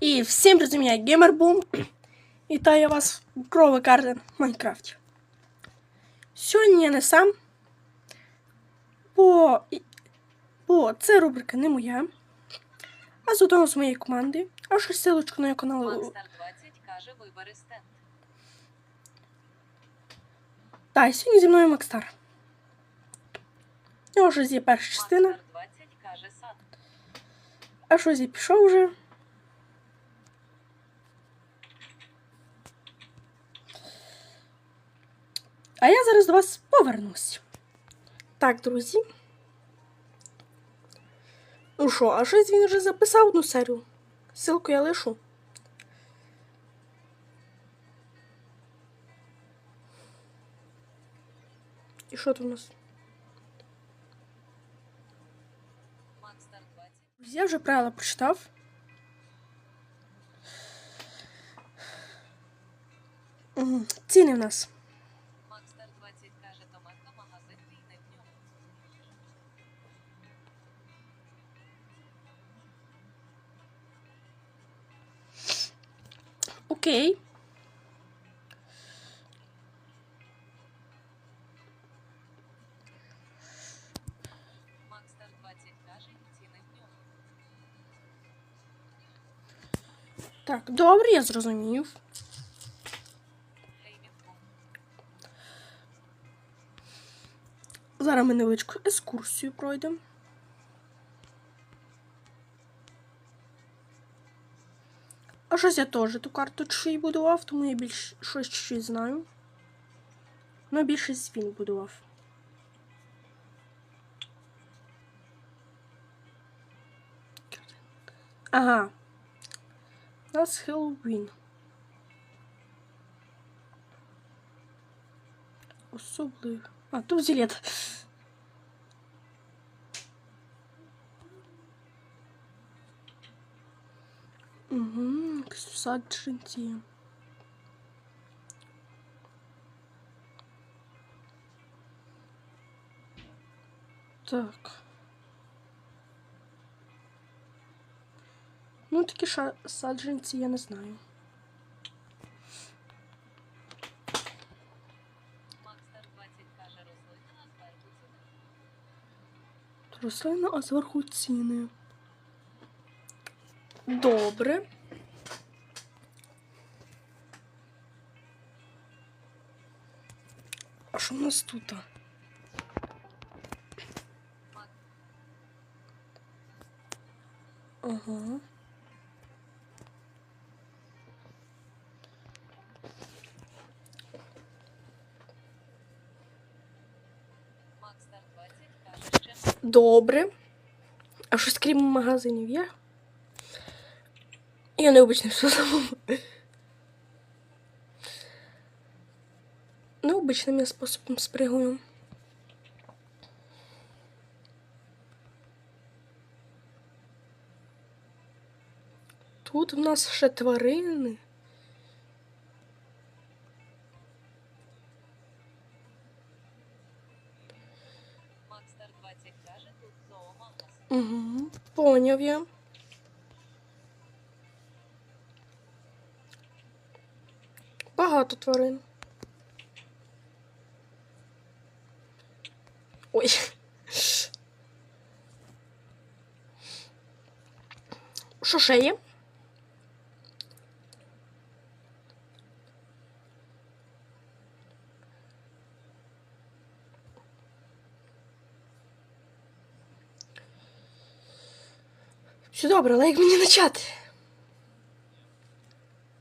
І всім Геймербум. Вітаю вас в Крова Гарден в Майнкрафті. Сьогодні я не сам, бо, бо це рубрика не моя, а з одного з моєї команди. А що силочку на канал. Макстар 20 каже, вибери стенд. Так, сьогодні зі мною Макстар. У нього вже є перша частина, Макстар 20 каже сад. а щось я пішов вже. А я зараз до вас повернусь. Так, друзі. Ну що, а щось він вже записав одну серію. Ссылку я лишу. І що тут у нас? Макстар 20. Друзі, Я вже правила прочитав. Ціни в нас. Окей. Макстар 20 каже, ціни в ньому. Так, добре, я зрозумів. Зараз ми невеличку екскурсію пройдемо. А щось я теж ту карту чуть будував, тому я більш щось чуть знаю. Ну, більшість він будував. Ага. У нас Хеллоуін. Особливо. А, тут зілет. Угу, Саджанці. Так. Ну, такі ша- саджанці я не знаю. Макстар 20 каже, рослина на зверху ціни. Рослина, а зверху ціни. Добре. Що в нас тут? Ага. Макстар 20 каже, ще Добре. А щось крім магазинів є? Я необичний все самому. Необичним я способом спригую. Тут в нас ще тварини. Макстар 20 каже, тут зоомагазин. Угу. Поняв я. Багато тварин. Ой. Що ще є? Все добре, як мені почати?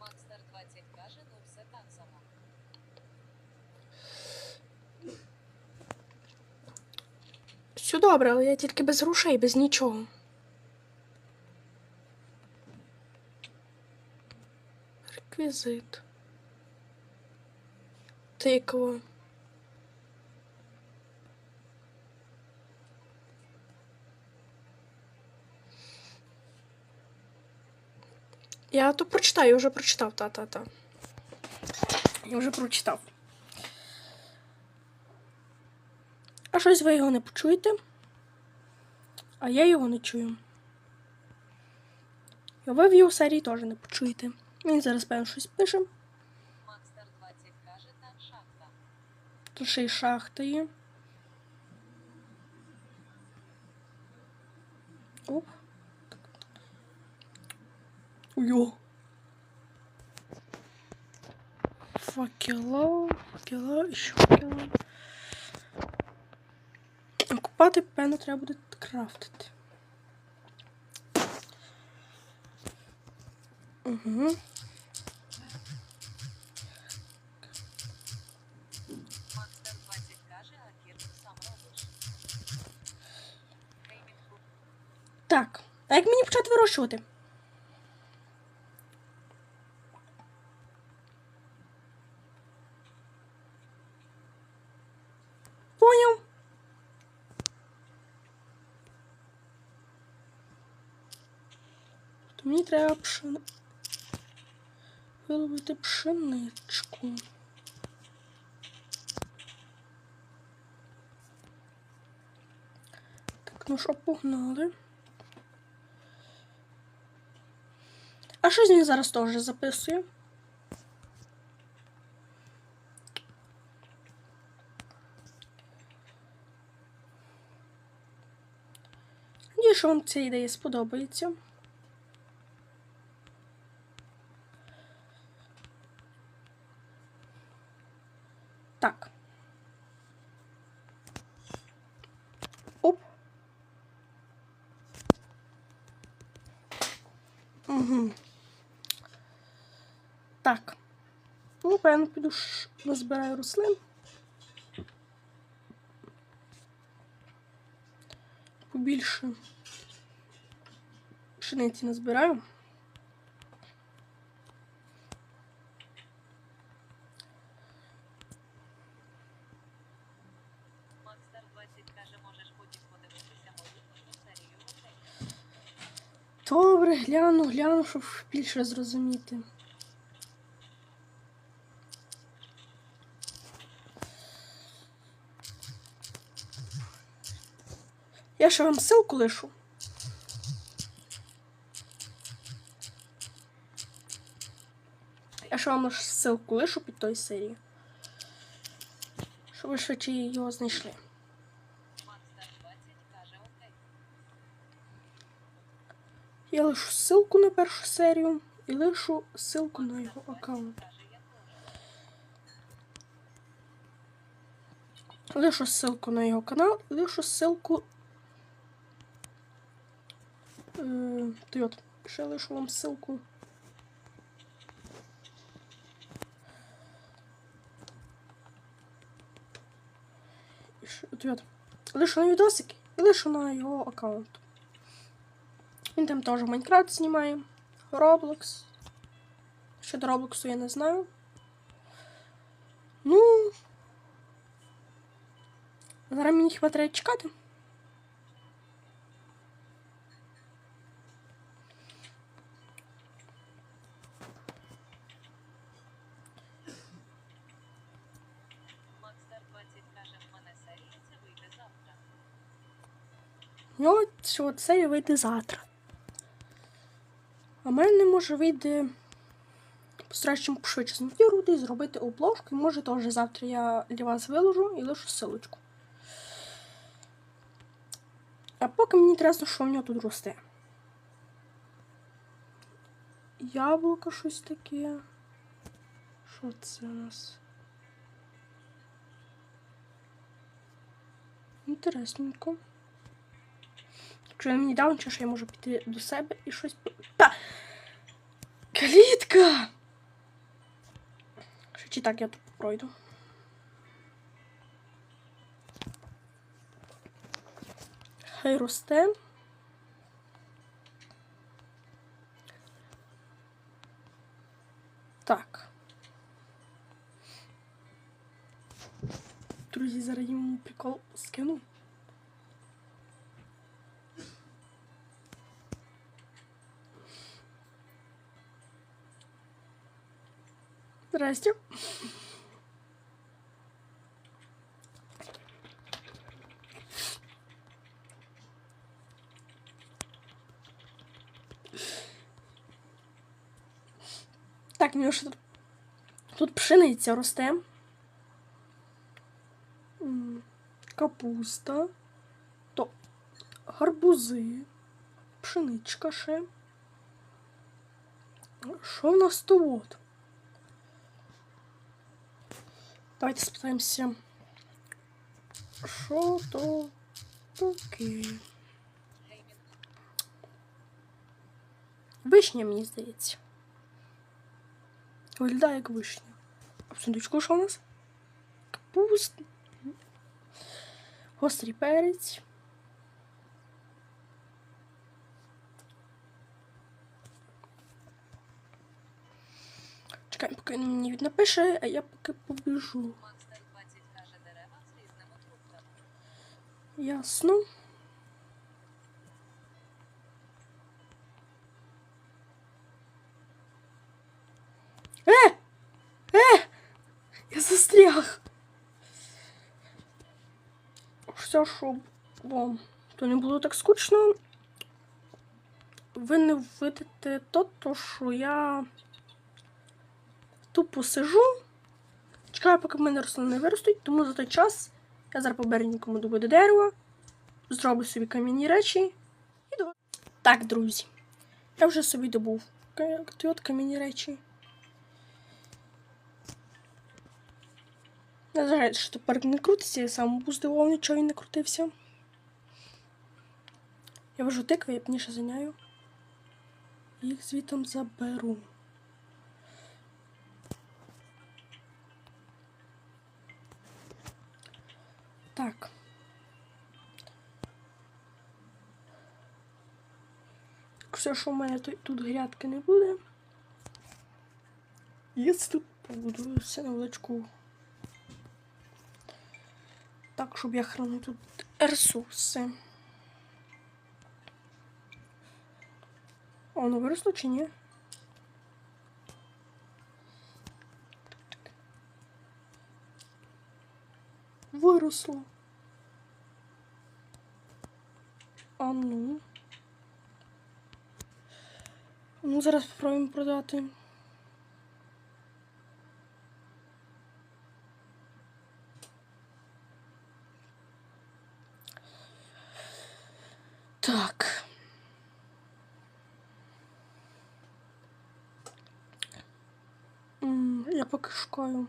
Макстар 20 каже, ну все так само Все добре, але я тільки без грошей, без нічого. Реквізит. Тиква. Я то прочитаю, я вже прочитав, та-та-та. Я вже прочитав. Щось ви його не почуєте, а я його не чую. І ви в його серії теж не почуєте. Він зараз, певно, щось пише. Макстер 20 каже, та шахта. Тут ще й шахта є. Оп. Йо. Факела, факела, і ще факела. Купати, певно, треба буде крафтити. Угу. Макстер 20 а кірку сам робиш. Так, а як мені почати вирощувати? Поняв. То мені треба пшени... виробити пшеничку. Так, ну що, погнали. А щось він зараз теж записує. Надію, що вам ця ідея сподобається. Так. Оп. Угу. Так. Ну, певно, піду ж назбираю рослин. Побільше пшениці назбираю. Макстер 20 каже, можеш потім подивитися мою нову серію окей. Добре, гляну, гляну, щоб більше зрозуміти. Я ще вам ссылку лишу. Я ще вам ссылку лишу під той серії. Щоб ви швидше його знайшли. Макстер 20 каже, окей. Я лишу ссылку на першу серію і лишу ссылку на його аккаунт. Каже, я теж. Лишу ссылку на його канал і лишу ссылку. Е, ти от, ще лишу вам ссылку. І ще- от, от. Лишу на відосики і лишу на його аккаунт. Він там теж Майнкрафт знімає. Roblox. Щодо Роблоксу я не знаю. Ну. Зараз мені хіба треба чекати. Макстер 20 каже, в мене серія це вийде завтра. У нього що це вийде завтра. Мене може вийде. Постараюсь пошвидше змонтувати і зробити обложку. І може теж завтра я для вас виложу і лишу силочку. А поки мені інтересно, що в нього тут росте. Яблуко щось таке. Що це у нас? Інтересненько. Якщо він мені дав, нічого, що я можу піти до себе і щось. Та! Клітка! Що чи так я тут пройду? Хай росте. Так. Друзі, зараз йому прикол скину. Здрасте. Так, ще тут. Тут пшениця росте. Капуста. То гарбузи. Пшеничка ще. Що в нас тут? от? Давайте спитаємося. Що то таке? Вишня, мені здається. Виглядає як вишня. А в сундучку що у нас? Капуст. Гострий перець. Чекай, поки він мені напише, а я поки побіжу. Макстер 20 каже дерева з різними фруктами. Ясно. Е! Е! Я застряг. Все, щоб вам то не було так скучно. Ви не видите то, то що я тупо сижу. Чекаю, поки в мене рослини виростуть, тому за той час я зараз побережненькому добуду дерева, зроблю собі кам'яні речі і до. Так, друзі. Я вже собі добув от кам'яні речі. Не знаю, що тепер не крутиться, я сам був здивований, чого він не крутився. Я вожу тикви, я пніше заняю. Їх звітом заберу. Так. Все, що в мене тут, грядки не буде. Я тут побудую все невеличку. Так, щоб я хранив тут ресурси. А воно виросло чи ні? Виросло. А ну. Ну, зараз спробуємо продати. Так. Я поки шукаю.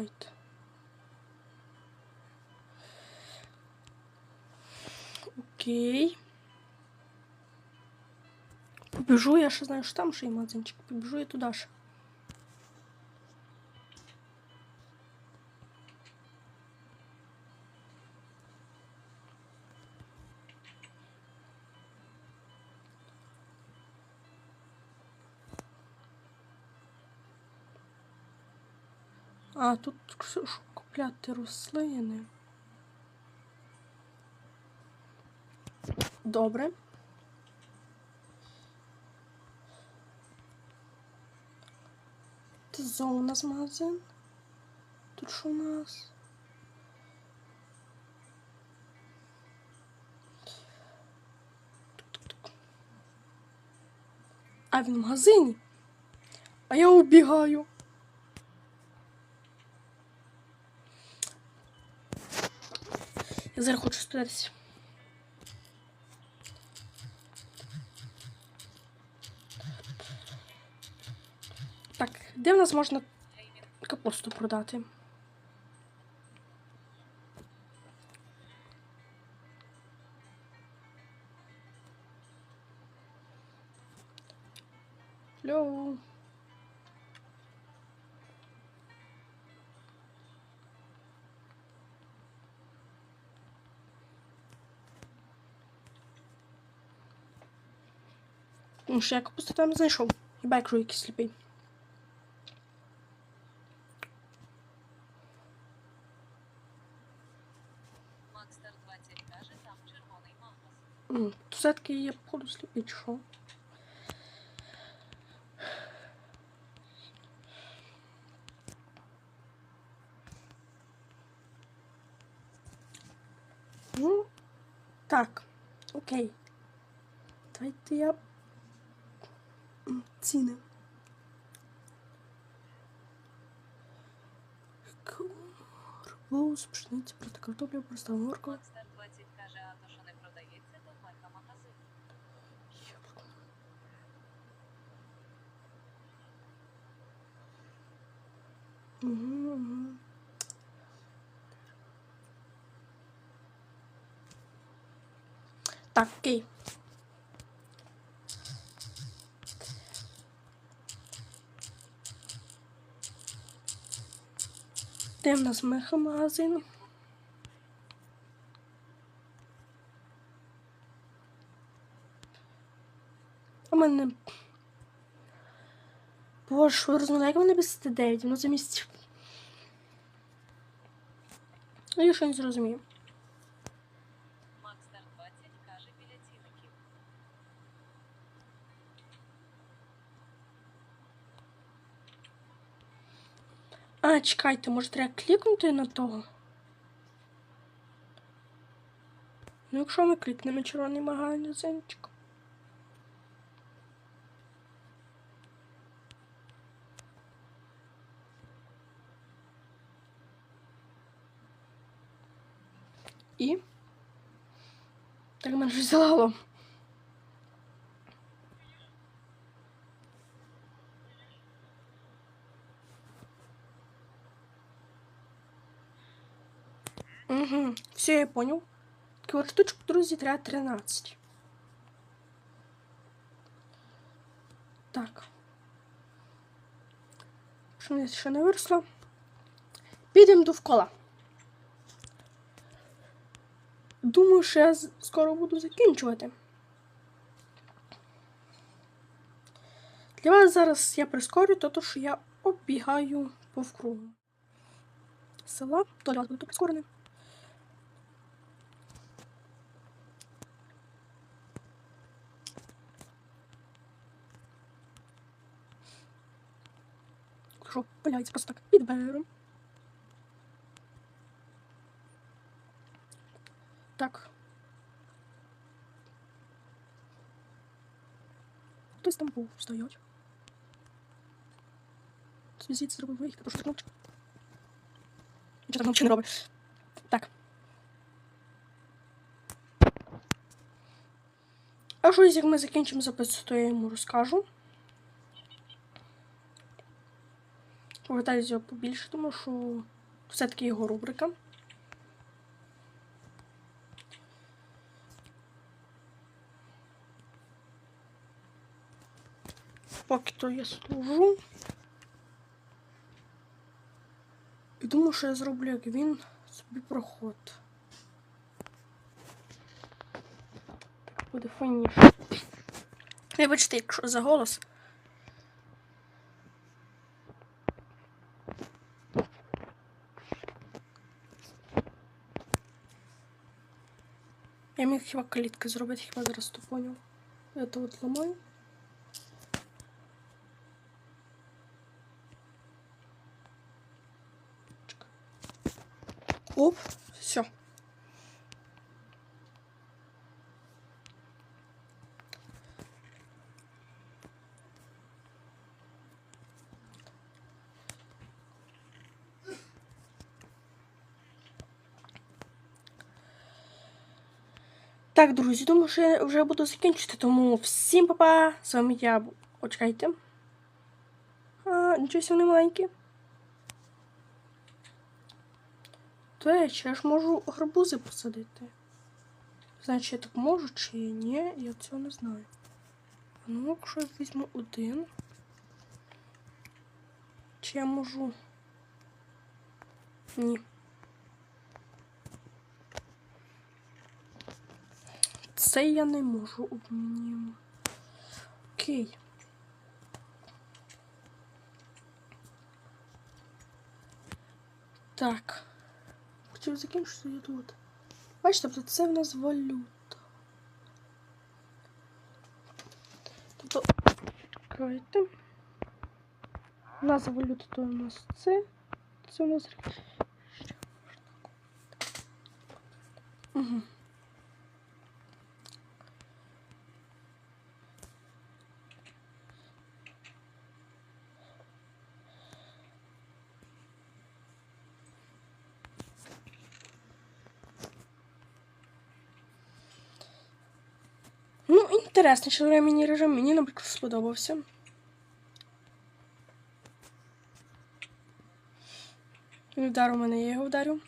Чекайте. Окей. Побіжу, я ще знаю, що там ще є магазинчик. Я туди ще. А, тут купляти рослини. Добре. Це зона з магазин. Тут що у нас? А він в магазині. А я убігаю. Я зараз хочу спитатися. Так, де в нас можна капусту продати? Алло. тому що я капусту там знайшов. Хіба я кажу, сліпий. То все-таки я походу сліпий, чи що? Ну, так, окей. Давайте я ціни. Арбуз, пшениця, проти картопля, проста морква. Монстер 20 каже, а то, що не продається, то мега магазин. Яблуко. Угу, угу. Так, окей. Де в нас меха-магазин? У мене. Боже, ви розумієте, як мене 59? ну замість. Я ще не зрозумію. Макстер 20 каже біля ціників. А, чекайте, може треба клікнути на того? Ну, якщо ми клікнемо червоний магазинчик. І. Так мене щось Угу, все, я понял. Штучок, друзі, треба 13. Так. Пшениця ще не виросла. Підемо довкола. Думаю, що я скоро буду закінчувати. Для вас зараз я прискорю то, що я оббігаю по вкругу. Села, то для вас буде прискорене. Що валяється просто так під. Так. Хтось там був стоять. Звізіть зробив вихід, тому що кнопочка. Нічого там взагалі не робить. Так. А щось, як ми закінчимо запис, то я йому розкажу. Повертаюся його побільше, тому що все-таки його рубрика. Поки то я служу. І думаю, що я зроблю, як він собі проход. Так буде файніше. Вибачте, якщо за голос. Я міг хіба калітки зробити, хіба зараз то поняв. Я то от ламаю. Оп, все. Так, друзі, думаю, що я вже буду закінчити, тому всім па-па! З вами я. бу- О, чекайте. А, нічого вони маленькі. До речі, я ж можу гарбузи посадити. Значить, я так можу чи ні, я цього не знаю. Ну, якщо я візьму один. Чи я можу. Ні. Це я не можу обмінюємо. Окей. Так. Хотів закінчити я тут. Бачите, тобто це в нас валюта. Тобто. Чекайте. Назва валюти то у нас це. Це у нас. Угу. Інтересний швидкий режим. Мені, наприклад, сподобався. Він вдарив мене, я його вдарю.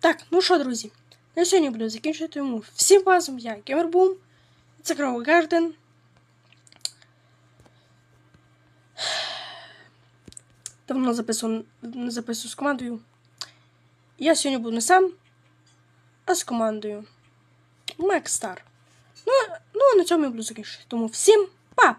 Так, ну що, друзі, на сьогодні буду закінчувати. Тому всім разом я Геймербум. Це Кров Гарден. Давно записую, не з командою. Я сьогодні буду не сам, а з командою. Макстар. Ну, ну, на цьому я буду закінчувати. Тому всім па!